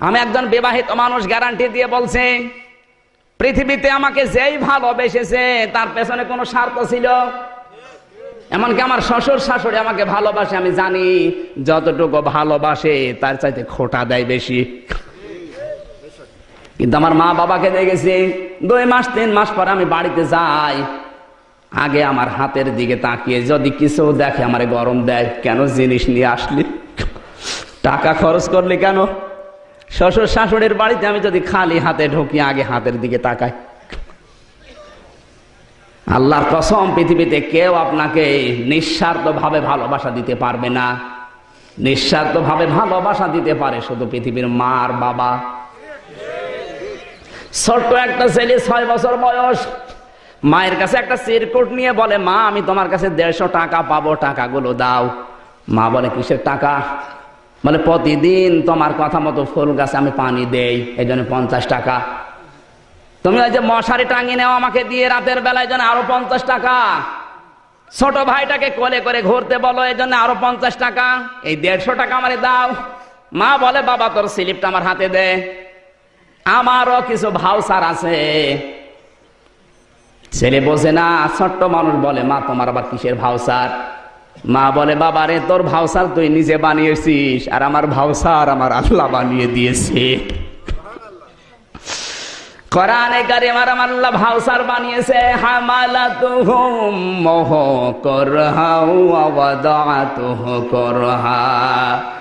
আমি একজন বিবাহিত মানুষ গ্যারান্টি দিয়ে বলছে, পৃথিবীতে আমাকে যেই ভালোবেসেছে, তার পেছনে কোনো স্বার্থ ছিল? এমনকি আমার শ্বশুর শাশুড়ি আমাকে ভালোবাসে, আমি জানি যতটুকু ভালোবাসে, তার চাইতে খোটা দেয় বেশি। কিন্তু আমার মা বাবাকে দেখেছি, দুই মাস, তিন মাস পর আমি বাড়িতে যাই, আগে আমার হাতের দিকে তাকিয়ে, যদি কিছু দেখে, আমার গরম দেয়, কেন জিনিস নিয়ে আসলি? টাকা খরচ করলি কেন? শ্বশুর শাশুড়ির বাড়িতে আমি যদি খালি হাতে ঢুকি, আগে হাতের দিকে তাকাই। আল্লাহর কসম, পৃথিবীতে কেউ আপনাকে নিঃস্বার্থ ভাবে ভালোবাসা দিতে পারবে না। নিঃস্বার্থ ভাবে ভালোবাসা দিতে পারে শুধু পৃথিবীর মা আর বাবা। ছোট্ট একটা ছেলে, ছয় বছর বয়স। মায়ের কাছে একটা চিরকুট নিয়ে বলে, মা, আমি তোমার কাছে দেড়শো টাকা পাবো, টাকাগুলো দাও। মা বলে, কিসের টাকা? বলে, প্রতিদিন তোমার কথা মতো ফুল গাছে আমি পানি দেই এই জন্য পঞ্চাশ টাকা। তুমি ওই যে মশারি টাঙিয়ে নেও আমাকে দিয়ে রাতের বেলায় জন্য আরও পঞ্চাশ টাকা। ছোট ভাইটাকে কোলে করে ঘুরতে বলো এই জন্য আরও পঞ্চাশ টাকা। এই দেড়শো টাকা আমারে দাও। মা বলে, বাবা, তোর স্লিপটা আমার হাতে দে। আমারও কিছু ভাউসার আছে। ছেলে বোঝে না, ছোট্ট মানুষ বলে, মা, তোমার আবার কিসের ভাউসার মা বলে বাবা রে তোর ভাউসার তুই নিজে বানিয়েছিস আর আমার ভাউসার আমার আল্লাহ বানিয়ে দিয়েছে। আমার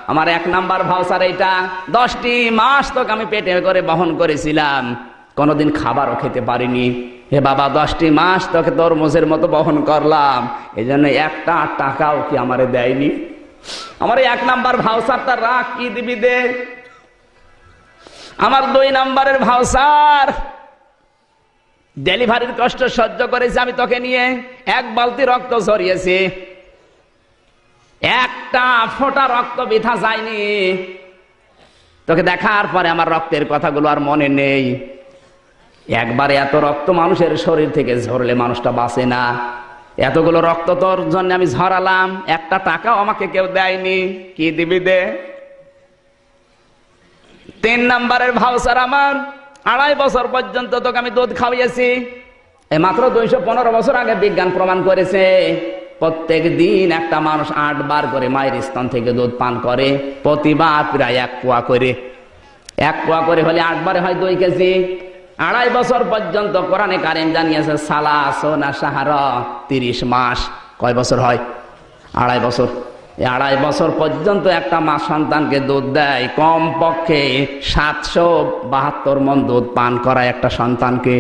আমার এক নাম্বার ভাউসার এটা দশটি মাস তোকে আমি পেটে করে বহন করেছিলাম। কোনোদিন খাবারও খেতে পারিনি। হে বাবা, দশটি মাস তোকে তরমুজের মতো বহন করলাম। এই জন্য একটা টাকাও কি আমারে দেয়নি? আমার এক নাম্বার ভাউসারটা রাখ, কি দিবি দে? আমার দুই নাম্বারের ভাউসার ডেলিভারির কষ্ট সহ্য করেছি আমি তোকে নিয়ে। এক বালতি রক্ত ঝরিয়েছি। একটা ফোঁটা রক্ত বিথা যায়নি। তোকে দেখার পরে আমার রক্তের কথাগুলো আর মনে নেই। একবারে এত রক্ত মানুষের শরীর থেকে ঝরলে মানুষটা বাঁচে না। এতগুলো রক্ত তোর জন্য আমি ঝরালাম, একটা টাকাও আমাকে কেউ দেয়নি। কি দিবি দে? তিন নাম্বারের ভাউসার আমার, আড়াই বছর পর্যন্ত তোকে আমি দুধ খাওয়াইছি এই মাত্র দুইশো পনেরো বছর আগে বিজ্ঞান প্রমাণ করেছে, প্রত্যেক দিন একটা মানুষ আট বার করে মায়ের স্তন থেকে দুধ পান করে, প্রতিবার প্রায় এক পোয়া করে। এক পোয়া করে হলে আটবারে হয় দুই কেজি। আড়াই বছর পর্যন্ত কোরআনে কারেন জানিয়েছে সালা সোনা সাহারা তিরিশ মাস। কয় বছর হয়? আড়াই বছর। এই আড়াই বছর পর্যন্ত একটা মা সন্তানকে দুধ দেয় কম পক্ষে সাতশো বাহাত্তর মন দুধ পান করায় একটা সন্তানকে।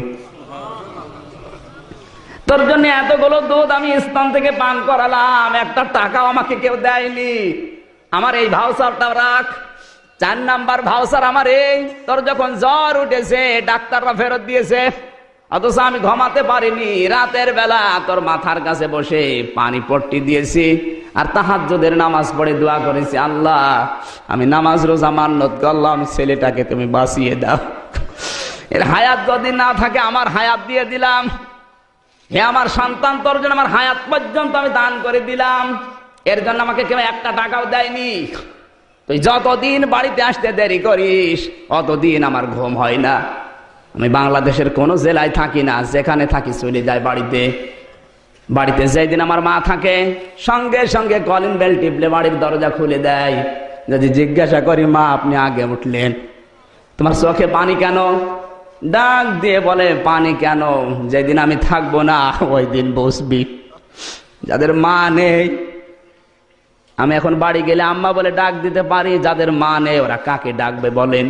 তোর জন্য এতগুলো দুধ আমি স্থান থেকে পান করালাম, একটা টাকাও আমাকে কেউ দেয়নি। আমার এই ভাউসারটা রাখ। চার নাম্বার ভাউসার আমার এই। তোর যখন জ্বর উঠেছে, ডাক্তাররা ফেরত দিয়েছে। অথচ আমি ঘমাতে পারিনি। রাতের বেলা তোর মাথার কাছে বসে পানি পট্টি দিয়েছি আর তাহাজ্জুদের নামাজ পড়ে দোয়া করেছি। আল্লাহ, আমি নামাজ রোজা মান্নত করলাম ছেলেটাকে তুমি বাঁচিয়ে দাও। এর হায়াত যদি না থাকে, আমার হায়াত দিয়ে দিলাম। হে আমার সন্তান, তোর জন্য আমার হায়াত পর্যন্ত আমি দান করে দিলাম। এর জন্য আমাকে কেউ একটা টাকাও দেয়নি। তুই যতদিন বাড়িতে আসতে দেরি করিস, অতদিন আমার ঘুম হয় না। আমি বাংলাদেশের কোনো জেলায় থাকি না, যেখানে থাকি চলে যায় বাড়িতে। বাড়িতে যেই দিন আমার মা থাকে, সঙ্গে সঙ্গে কলিং বেল টিপলে বাড়ির দরজা খুলে দেয়। যদি জিজ্ঞাসা করি, মা, আপনি আগে উঠলেন। তোমার চোখে পানি কেন? ডাক দিয়ে বলে, পানি কেন? যেদিন আমি থাকব না, ওই দিন বসবি। যাদের মা নেই আমি এখন বাড়ি গেলে আম্মা বলে ডাক দিতে পারি, যাদের মা নেই ওরা কাকে ডাকবে বলেন?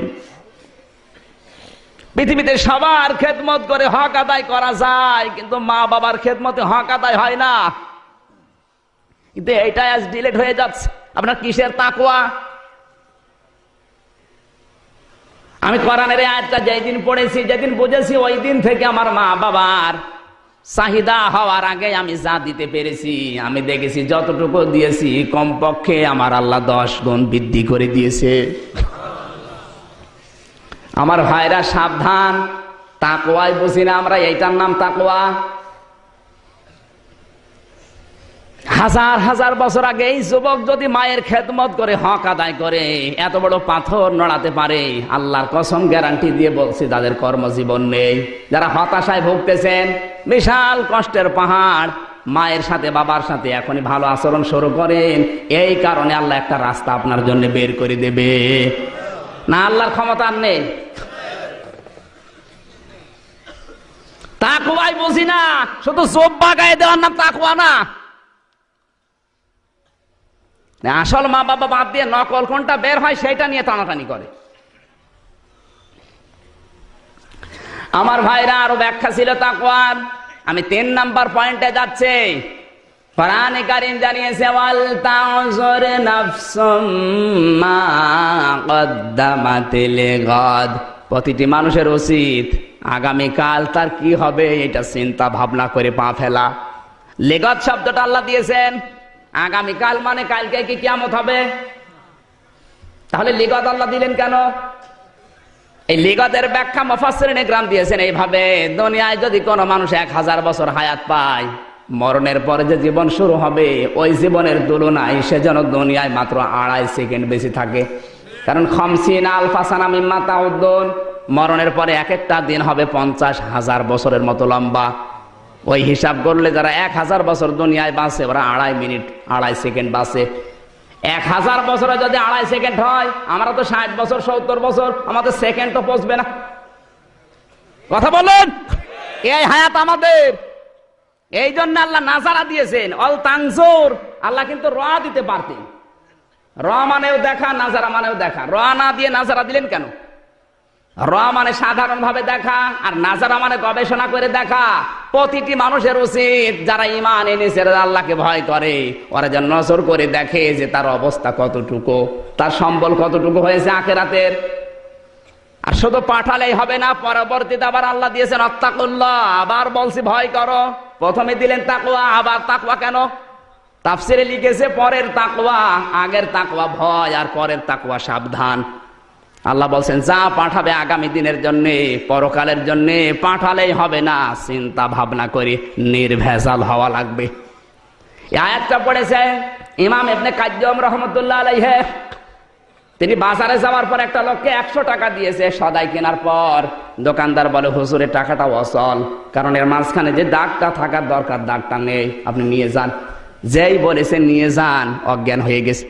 পৃথিবীতে সবার খেদমত করে হক আদায় করা যায়, কিন্তু মা বাবার খেদমতে হক আদায় হয় না। কিন্তু এইটা আজ ডিলেট হয়ে যাচ্ছে। আপনার কিসের তাকুয়া আমি কোরআনের আয়াতটা যেদিন পড়েছি, যেদিন বুঝেছি, ওই দিন থেকে আমার মা বাবার চাহিদা হওয়ার আগে আমি যা দিতে পেরেছি, আমি দেখেছি যতটুকু দিয়েছি, কমপক্ষে আমার আল্লাহ দশ গুণ বৃদ্ধি করে দিয়েছে। আমার ভাইরা সাবধান তাকোয়াই বুঝি না আমরা, এইটার নাম তাকোয়া হাজার হাজার বছর আগে এই যুবক যদি মায়ের খেদমত করে, হক আদায় করে, এত বড় পাথর নড়াতে পারে, আল্লাহর কসম গ্যারান্টি দিয়ে বলছি, তাদের কর্মজীবন নেই। যারা হতাশায় ভুগতেছেন বিশাল কষ্টের পাহাড়। মায়ের সাথে, বাবার সাথে এখনই ভালো আচরণ শুরু করেন। এই কারণে আল্লাহ একটা রাস্তা আপনার জন্য বের করে দেবে। না, আল্লাহর ক্ষমতা নেই। তাকুয়াই বুঝি না, শুধু জোব্বা গায়ে দেওয়ার নাম তাকুয়া না। আসল মা বাবা বাদ দিয়ে নকল কোনটা বের হয় সেটা নিয়ে টানাটানি করে। আমার ভাইরা আরও ব্যাখ্যা ছিল তাকুয়ার আমি তিন নাম্বার পয়েন্টে যাচ্ছে। কোরআনে কারিম জানিয়েছে, ওয়াল তাউজুর নাফসুম মা কদ্দামাত লিগাদ প্রতিটি মানুষের উচিত আগামীকাল তার কি হবে, এটা চিন্তা ভাবনা করে পা ফেলা। লেগত শব্দটা আল্লাহ দিয়েছেন, আগামীকাল মানে কালকে কি কিয়ামত হবে? তাহলে লিগত আল্লাহ দিলেন কেন? এই লিগতের ব্যাখ্যা মফাসরিনে গ্রাম দিয়েছেন এইভাবে, দুনিয়ায় যদি কোনো মানুষ এক হাজার বছর হায়াত পায়, মরণের পরে যে জীবন শুরু হবে, ওই জীবনের তুলনায় সে যেন দুনিয়ায় মাত্র আড়াই সেকেন্ড বেশি থাকে। কারণ খমসিন আলফাসানা মিম্মা তাউদ্দুন, মরণের পরে এক একটা দিন হবে পঞ্চাশ হাজার বছরের মতো লম্বা। ওই হিসাব করলে যারা এক হাজার বছর দুনিয়ায় বাঁচে, ওরা আড়াই মিনিট, আড়াই সেকেন্ড বাঁচে। এক হাজার বছরে যদি আড়াই সেকেন্ড হয়, আমরা তো ষাট বছর, সত্তর বছর, আমাদের সেকেন্ড তো পৌঁছবে না। কথা বলেন? এই হায়াত আমাদের। এই জন্য আল্লাহ নাজারা দিয়েছেন, অল তাংজোর আল্লাহ কিন্তু র দিতে পারতেন। র মানেও দেখা, নাজারা মানেও দেখা। র না দিয়ে নাজারা দিলেন কেন? র মানে সাধারণ ভাবে দেখা, আর নাজারা মানে গবেষণা করে দেখা। প্রতিটি মানুষের উচিত যারা ইমান এনেছে আল্লাহকে ভয় করে। ওরা যেন নজর করে দেখে যে তার অবস্থা কতটুকু, তার সম্বল কতটুকু হয়েছে আখেরাতের। আর শুধু পাঠালেই হবে না, পরবর্তীতে আবার আল্লাহ দিয়েছেন অত্তাকুল্লাহ আবার বলছি ভয় করো। প্রথমে দিলেন তাকুয়া আবার তাকুয়া কেন? তাফসিরে লিখেছে, পরের তাকুয়া আগের তাকুয়া ভয়, আর পরের তাকুয়া সাবধান। আল্লাহ বলছেন, যা পাঠাবে আগামী দিনের জন্য, পরকালের জন্য, পাঠালেই হবে না। চিন্তা ভাবনা করে নির্ভেজাল হওয়া লাগবে। আয়াতটা পড়েছে ইমাম এমনি কাজ্যম রহমতুল্লাহ আলাইহে। তিনি বাজারে যাওয়ার পর একটা লোককে একশো টাকা দিয়েছে সদাই কেনার পর। দোকানদার বলে হুজুরের টাকাটা অসল কারণ এর মাঝখানে যে দাগটা থাকার দরকার, দাগটা নেই। আপনি নিয়ে যান। যেই বলেছে, নিয়ে যান। অজ্ঞান হয়ে গেছে।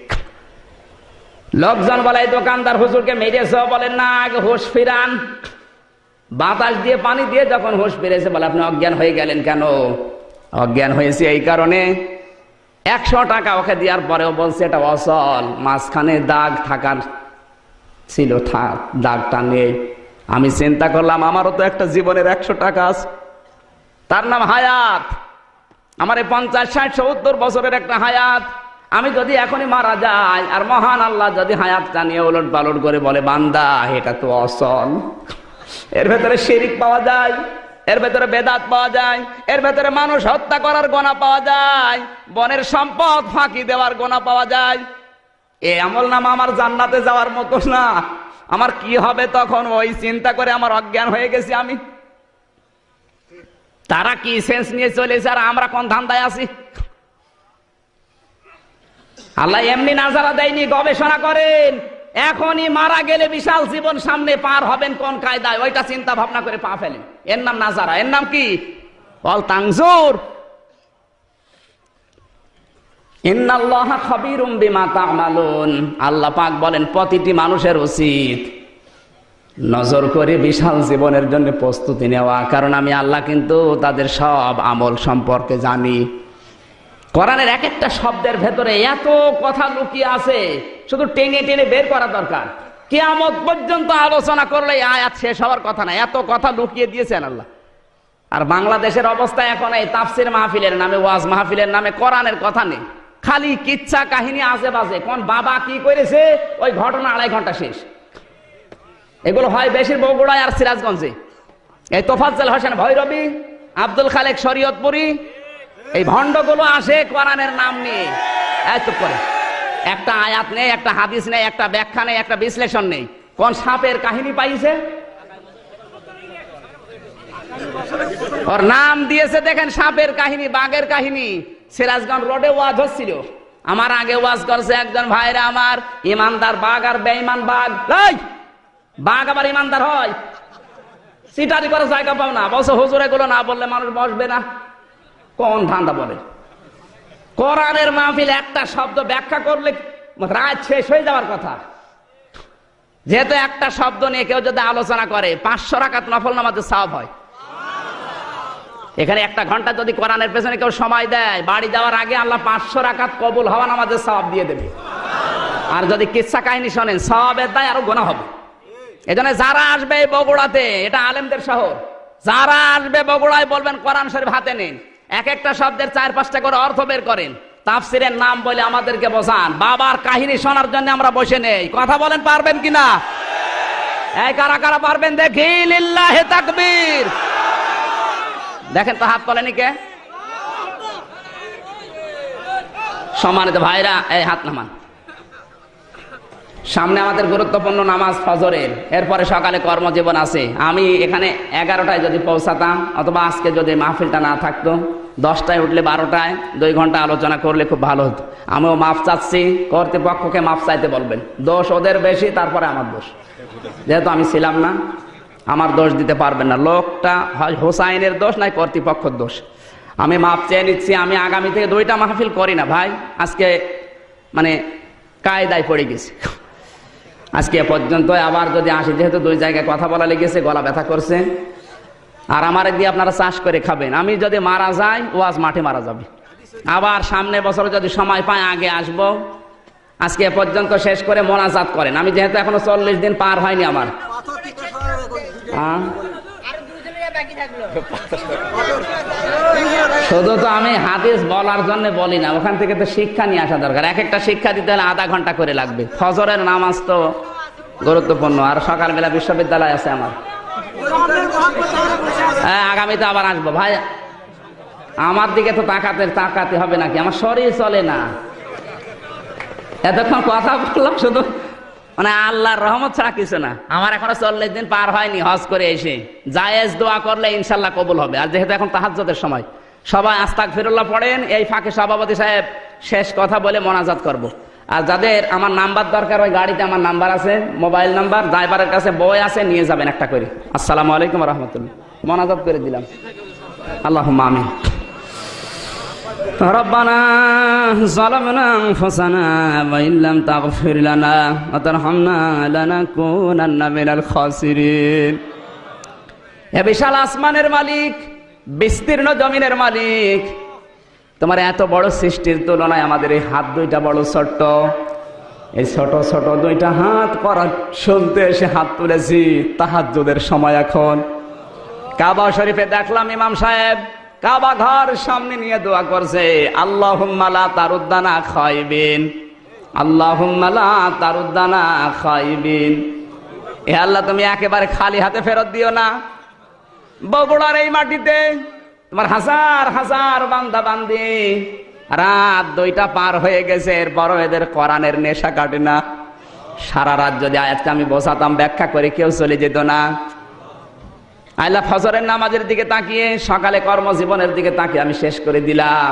লোকজন বলে দোকানদার হুজুরকে মেরেছ? বলেন না, আগে ফিরান। বাতাস দিয়ে, পানি দিয়ে যখন হুশ ফিরেছে, বলে, আপনি অজ্ঞান হয়ে গেলেন কেন? অজ্ঞান হয়েছে এই কারণে একশো টাকা ওকে দেওয়ার পরেও বলছে, এটা অসল মাঝখানে দাগ থাকার ছিল দাগটা নেই। আমি চিন্তা করলাম, আমারও তো একটা জীবনের একশো টাকা আছে। তার নাম হায়াত। আমার এই পঞ্চাশ, ষাট, সত্তর বছরের একটা হায়াত। আমি যদি এখনই মারা যাই, আর মহান আল্লাহ যদি হায়াতটা নিয়ে ওলট পালট করে বলে, বান্দা, এটা তো অসল। এর ভেতরে শিরিক পাওয়া যায়, এর ভেতরে বেদাত পাওয়া যায়, এর ভেতরে মানুষ হত্যা করার গোনা পাওয়া যায়, বনের সম্পদ ফাঁকি দেওয়ার গোনা পাওয়া যায়। এ আমল নাম আমার জান্নাতে যাওয়ার মতো না। আমার কি হবে তখন? ওই চিন্তা করে আমার অজ্ঞান হয়ে গেছি আমি। তারা কি সেন্স নিয়ে চলেছে? আর আমরা কোন ধান্দায় আছি? আল্লাহ এমনি নাজারা দেয়নি, গবেষণা করেন। এখনই মারা গেলে বিশাল জীবন সামনে পার হবেন কোন কায়দায়? ওইটা চিন্তা ভাবনা করে পা ফেলেন। এর নাম নাজারা। এর নাম কি? অল তাংজুর। আল্লাহ পাক বলেন, প্রতিটি মানুষের উচিত নজর করে বিশাল জীবনের জন্য প্রস্তুতি নেওয়া। কারণ আমি আল্লাহ কিন্তু তাদের সব আমল সম্পর্কে জানি। কোরআনের এক একটা শব্দের ভেতরে এত কথা লুকিয়ে আছে, শুধু টেনে টেনে বের করা দরকার। কেয়ামত পর্যন্ত আলোচনা করলে আয়াত শেষ হওয়ার কথা না, এত কথা লুকিয়ে দিয়েছেন আল্লাহ। আর বাংলাদেশের অবস্থা এখন এই তাফসির মাহফিলের নামে, ওয়াজ মাহফিলের নামে কোরআনের কথা নেই। খালি কিচ্ছা কাহিনী আজে বাজে, কোন বাবা কি করেছে, ওই ঘটনা আড়াই ঘণ্টা শেষ। এগুলো হয় বেশির বগুড়ায় আর সিরাজগঞ্জে। এই তোফাজ্জল হোসেন ভৈরবী, আব্দুল খালেক শরীয়তপুরি এই ভণ্ডগুলো আসে কোরআনের নাম নিয়ে। এত করে। একটা আয়াত নেই, একটা হাদিস নেই, একটা ব্যাখ্যা নেই, একটা বিশ্লেষণ নেই। কোন সাপের কাহিনী পাইছে? ওর নাম দিয়েছে দেখেন, সাপের কাহিনী, বাঘের কাহিনী। সিরাজগঞ্জ রোডে ওয়াজ হচ্ছিল। আমার আগে ওয়াজ করছে একজন ভাইরা আমার, ইমানদার বাঘ আর বেঈমান বাঘ। বাঘ আবার ইমানদার হয়। সিটারি করে জায়গা পাও না। বসে হুজুরগুলো না বললে মানুষ বসবে না। কোন ধান্দা বলে? কোরআনের মাহফিল একটা শব্দ ব্যাখ্যা করলে রাত শেষ হয়ে যাওয়ার কথা। যেহেতু একটা শব্দ নিয়ে কেউ যদি আলোচনা করে, পাঁচশো রাকাত নফল নামাজে সাব হয়। এখানে একটা ঘণ্টা যদি কোরআনের পেছনে কেউ সময় দেয়, বাড়ি যাওয়ার আগে আল্লাহ পাঁচশো রাকাত কবুল হওয়া নামাজের সব দিয়ে দেবে। আর যদি কিচ্ছা কাহিনী শোনেন সবের দায় আরও গোনা হবে। এজন্য যারা আসবে বগুড়াতে, এটা আলেমদের শহর, যারা আসবে বগুড়ায় বলবেন কোরআন শরীফ হাতে নিন। এক একটা শব্দের চার পাঁচটা করে অর্থ বের করেন। তাফসিরের নাম বলে আমাদেরকে বোঝান। বাবার কাহিনী শোনার জন্য আমরা বসে নেই। কথা বলেন, পারবেন কিনা? কারা কারা পারবেন দেখি দেখেন তো হাত তোলেনি কে? সম্মানিত ভাইরা, এই হাত নামান। সামনে আমাদের গুরুত্বপূর্ণ নামাজ ফজরের। এরপরে সকালে কর্মজীবন আছে। আমি এখানে এগারোটায় যদি পৌঁছাতাম, অথবা আজকে যদি মাহফিলটা না থাকতো, দশটায় উঠলে বারোটায়, দুই ঘণ্টা আলোচনা করলে খুব ভালো হতো। আমিও মাফ চাচ্ছি, কর্তৃপক্ষকে মাফ চাইতে বলবেন। দোষ ওদের বেশি, তারপরে আমার দোষ। যেহেতু আমি ছিলাম না, আমার দোষ দিতে পারবেন না। লোকটা হয় হোসাইনের দোষ, নাই কর্তৃপক্ষের দোষ। আমি মাপ চেয়ে নিচ্ছি, আমি আগামী থেকে দুইটা মাহফিল করি না ভাই। আজকে মানে কায়দায় পড়ে গেছি। আজকে পর্যন্ত আবার যদি আসি, যেহেতু দুই জায়গায় কথা বলা লেগেছে, গলা ব্যথা করছে। আর আমার দিয়ে আপনারা চাষ করে খাবেন। আমি যদি মারা যাই, ওয়াজ মাঠে মারা যাবে। আবার সামনে বছর যদি সময় পায় আগে আসব। আজকে পর্যন্ত শেষ করে মোনাজাত করেন। আমি যেহেতু এখনও চল্লিশ দিন পার হয়নি আমার। হ্যাঁ? শুধু তো আমি হাদিস বলার জন্য বলি না, ওখান থেকে তো শিক্ষা নিয়ে আসা দরকার। এক একটা শিক্ষা দিতে হলে আধা ঘণ্টা করে লাগবে। ফজরের নামাজ তো গুরুত্বপূর্ণ, আর সকালবেলা বিশ্ববিদ্যালয় আছে আমার। হ্যাঁ আগামীতে আবার আসব। ভাই, আমার দিকে তো তাকাতে তাকাতে হবে নাকি? আমার শরীর চলে না। এতক্ষণ কথা বললাম শুধু মানে আল্লাহর রহমত ছাড়া কিছু না। আমার এখনও চল্লিশ দিন পার হয়নি হজ করে এসে। জায়েজ দোয়া করলে ইনশাল্লাহ কবুল হবে। আর যেহেতু এখন তাহাজ্জতের সময়, সবাই আস্তাক ফিরুল্লাহ পড়েন, এই ফাঁকে সভাপতি সাহেব শেষ কথা বলে মোনাজাত করব। আর যাদের আমার নাম্বার দরকার, ওই গাড়িতে আমার নাম্বার আছে, মোবাইল নাম্বার, ড্রাইভারের কাছে বই আছে, নিয়ে যাবেন একটা করে। আসসালামু আলাইকুম রহমতুল্লাহ। মোনাজাত করে দিলাম। আল্লাহ আমিন। ربنا ظلمنا انفسنا وان لم تغفر لنا وترحمنا لنكونن من الخاسرين হে বিশাল আসমানের মালিক বিস্তীর্ণ জমিনের মালিক তোমার এত বড় সৃষ্টির তুলনায় আমাদের এই হাত দুইটা বড় ছোট্ট এই ছোট ছোট দুইটা হাত করার শুনতে এসে হাত তুলেছি তাহাজ্জুদের সময় এখন কাবা শরীফে দেখলাম ইমাম সাহেব কাবা ঘর সামনে নিয়ে দোয়া করছে আল্লাহ তারুদ্দানা খাইবিন আল্লাহ তারুদ্দানা খাইবিন এ আল্লাহ, তুমি একেবারে খালি হাতে ফেরত দিও না। বগুড়ার এই মাটিতে তোমার হাজার হাজার বান্দা বান্দি রাত দুইটা পার হয়ে গেছে, এরপরও এদের কোরআনের নেশা কাটে না। সারা রাত যদি আয়াতটা আমি বসাতাম, ব্যাখ্যা করে কেউ চলে যেত না। আল্লাহ ফজরের নামাজের দিকে তাকিয়ে, সকালে কর্মজীবনের দিকে তাকিয়ে আমি শেষ করে দিলাম।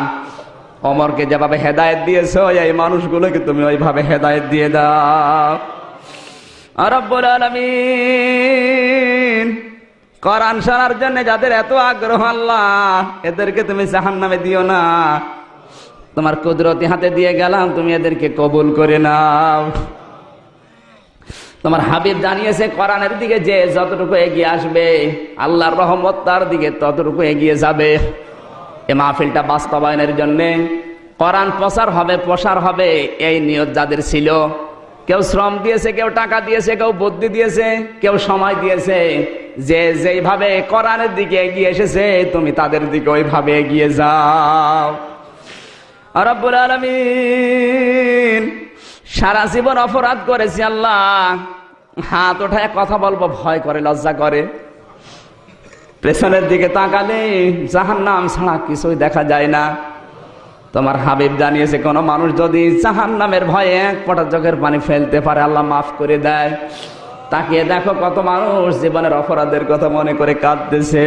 অমরকে যেভাবে হেদায়েত দিয়েছ, এই মানুষগুলোকে তুমি ওইভাবে হেদায়ত দিয়ে দাও। রব্বুল আলামিন, কোরআন শোনার জন্য যাদের এত আগ্রহ আল্লাহ, এদেরকে তুমি জাহান নামে দিও না। তোমার কুদরতি হাতে দিয়ে গেলাম, তুমি এদেরকে কবুল করে নাও। তোমার হাবিব জানিয়েছে, কোরআনের দিকে যে যতটুকু এগিয়ে আসবে, আল্লাহর রহমত তার দিকে ততটুকু এগিয়ে যাবে। এ মাহফিলটা বাস্তবায়নের জন্য কোরআন প্রচার হবে, প্রসার হবে, এই নিয়ত যাদের ছিল। কেউ শ্রম দিয়েছে, কেউ টাকা দিয়েছে, কেউ বুদ্ধি দিয়েছে, কেউ সময় দিয়েছে। যে যেইভাবে কোরআনের দিকে এগিয়ে এসেছে, তুমি তাদের দিকে ওইভাবে এগিয়ে যাও। রব্বুল আলমিন। সারা জীবন অপরাধ করেছি আল্লাহ। হাত ওঠায় কথা বলব, ভয় করে, লজ্জা করে। পেছনের দিকে তাকালে জাহান নাম ছাড়া কিছুই দেখা যায় না। তোমার হাবিব জানিয়েছে, কোনো মানুষ যদি জাহান নামের ভয়ে এক পটা চোখের পানি ফেলতে পারে, আল্লাহ মাফ করে দেয়। তাকিয়ে দেখো কত মানুষ জীবনের অপরাধের কথা মনে করে কাঁদতেছে।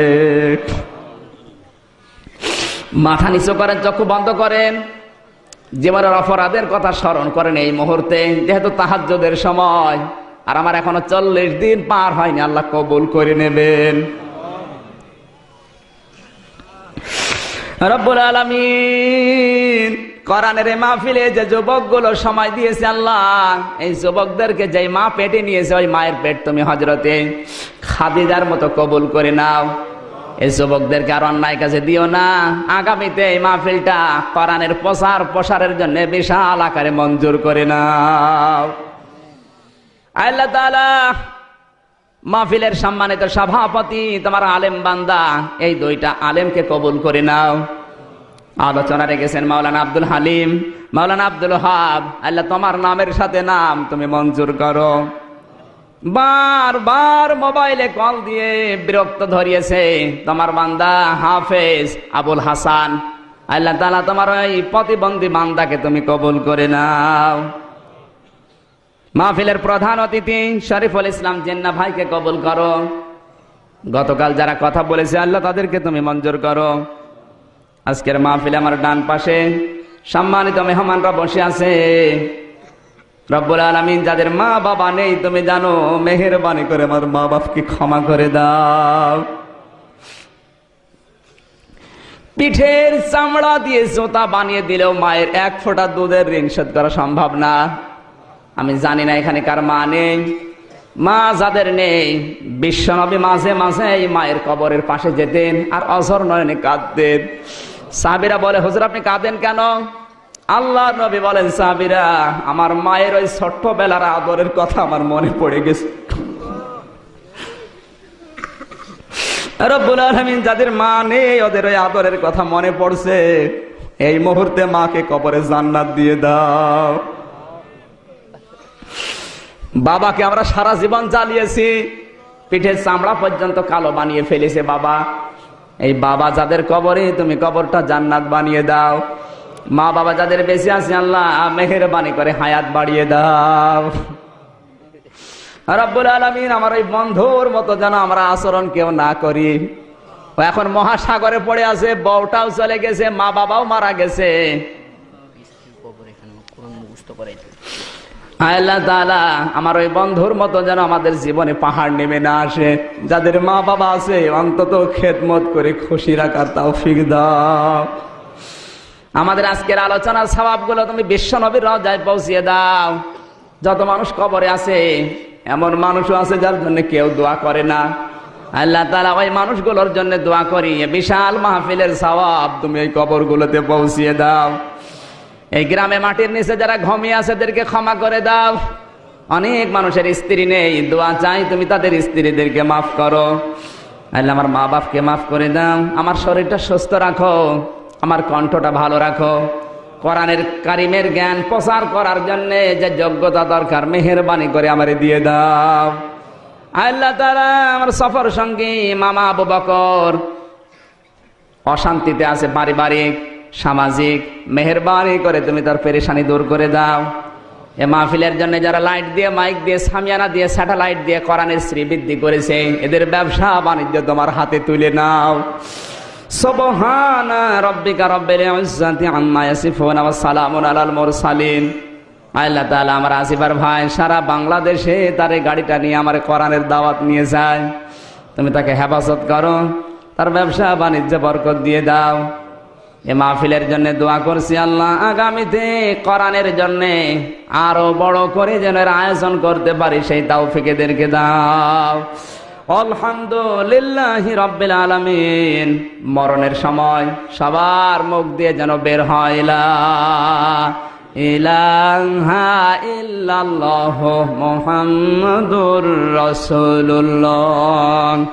মাথা নিচু করেন, চক্ষু বন্ধ করেন। জীবনের অপরাধের কথা স্মরণ করেন এই মুহূর্তে, যেহেতু তাহাজ্যদের সময়, আর আমার এখনও চল্লিশ দিন পার হয়নি, আল্লাহ কবুল করে নেবেন। রব্বুল আলামিন কোরআনের মাহফিলে যে যুবকগুলো সময় দিয়েছে আল্লাহ, এই যুবকদেরকে যে মা পেটে নিয়েছে, ওই মায়ের পেট তুমি হজরতে খাদিজার মতো কবুল করে নাও। এই যুবকদেরকে আর অন্যায় কাছে দিও না। আগামীতে এই মাহফিলটা কোরআনের প্রসার প্রসারের জন্য বিশাল আকারে মঞ্জুর করে নাও। আল্লাহ তাআলা মাহফিলের সম্মানিত সভাপতি, তোমার আলেম বান্দা, এই দুইটা আলেমকে কবুল করে নাও। আলোচনা রেখেছেন মাওলানা আব্দুল হালিম, মাওলানা আব্দুল হাব আল্লাহ তোমার নামের সাথে নাম তুমি মঞ্জুর করো। বার বার মোবাইলে কল দিয়ে বিরক্ত ধরিয়েছে। তোমার বান্দা হাফেজ আবুল হাসান। আল্লাহ তালা তোমার ওই প্রতিবন্ধী বান্দাকে তুমি কবুল করে নাও। মাহফিলের প্রধান অতিথি শরীফুল ইসলাম জেন্না ভাইকে কবুল করো। গতকাল যারা কথা বলেছে, আল্লাহ তাদেরকে তুমি মঞ্জুর করো। আজকের মাহফিলে আমার ডান পাশে। সম্মানিত মেহমানরা বসে আছে। রব্বুল আলমিন যাদের মা বাবা নেই, তুমি জানো, মেহেরবানি করে আমার মা বাপকে ক্ষমা করে দাও। পিঠের চামড়া দিয়ে জোতা বানিয়ে দিলেও মায়ের এক ফোঁটা দুধের ঋণ শোধ করা সম্ভব না। আমি জানি না এখানে কার মা নেই। মা যাদের নেই, বিশ্বনবী মাঝে মাঝে এই মায়ের কবরের পাশে যেতেন আর অঝর নয়নে কাঁদতেন। সাবিরা বলে, হুজুর, আপনি কাঁদেন কেন? আল্লাহ নবী বলেন সাবিরা আমার মায়ের ওই ছোট্ট বেলার আদরের কথা আমার মনে পড়ে গেছে। যাদের মা নেই, ওদের ওই আদরের কথা মনে পড়ছে। এই মুহূর্তে মাকে কবরে জান্নাত দিয়ে দাও। বাবাকে আমরা সারা জীবন চালিয়েছি পিঠের চামড়া পর্যন্ত কালো বানিয়ে ফেলেছে বাবা। এই বাবা যাদের কবরে, তুমি কবরটা জান্নাত বানিয়ে দাও। মা বাবা যাদের বেঁচে আছে, আল্লাহ মেহেরবানি করে হায়াত বাড়িয়ে দাও। রব্বুল আলমিন আমার ওই বন্ধুর মতো যেন আমরা আচরণ কেউ না করি। এখন মহাসাগরে পড়ে আছে, বউটাও চলে গেছে, মা বাবাও মারা গেছে। আমার ওই বন্ধুর মতো যেন আমাদের জীবনে পাহাড় নেমে না আসে। যাদের মা বাবা আছে, অন্তত খেদমত করে খুশি রাখার তাও ফিক দাও। আমাদের আজকের আলোচনার স্বভাবগুলো তুমি বিশ্ব নবীর রাজায় পৌঁছিয়ে দাও। যত মানুষ কবরে আছে, এমন মানুষও আছে যার জন্য কেউ দোয়া করে না। আল্লাহ তালা ওই মানুষগুলোর জন্য দোয়া করি বিশাল মাহফিলের সওয়াব তুমি ওই কবরগুলোতে পৌঁছিয়ে দাও। এই গ্রামে মাটির নিচে যারা ঘুমিয়ে আছে এদেরকে ক্ষমা করে দাও। অনেক মানুষের স্ত্রী নেই, দোয়া চাই তুমি তাদের স্ত্রীদেরকে মাফ করো। আল্লাহ আমার মা বাপকে মাফ করে দাও। আমার শরীরটা সুস্থ রাখো। আমার কণ্ঠটা ভালো রাখো। কোরআনের কারিমের জ্ঞান প্রচার করার জন্য যে যোগ্যতা দরকার, মেহরবানি করে আমারে দিয়ে দাও। আল্লাহ তারা আমার সফর সঙ্গী মামা আবু বকর, অশান্তিতে আছে পারিবারিক, সামাজিক, মেহরবানি করে তুমি তার পেরেশানি দূর করে দাও। এ মাহফিলের জন্য যারা লাইট দিয়ে মাইক দিয়ে, সামিয়ানা দিয়ে, স্যাটেলাইট দিয়ে কোরআনের শ্রী বৃদ্ধি করেছে, এদের ব্যবসা বাণিজ্য তোমার হাতে তুলে নাও। সুবহানা রব্বিকা রব্বিল ইজ্জাতি আম্মা ইয়াসিফুন ওয়া সালামুন আলাল মুরসালিন। আল্লাহ তাআলা আমার আসিফার ভাই, সারা বাংলাদেশে তার গাড়িটা নিয়ে আমার কোরআনের দাওয়াত নিয়ে যায়। তুমি তাকে হেফাজত করো, তার ব্যবসা বাণিজ্য বরকত দিয়ে দাও। এ মাহফিলের জন্য দোয়া করছি আল্লাহ, আগামীতে কোরআনের জন্য আরও বড় করে যেন আয়োজন করতে পারি, সেই তাও ফিকেদেরকে দাও। আলহামদুলিল্লাহ রব্বিল আলামিন। মরণের সময় সবার মুখ দিয়ে যেন বের হয়, লা ইলাহা ইল্লাল্লাহ মুহাম্মাদুর রাসূলুল্লাহ।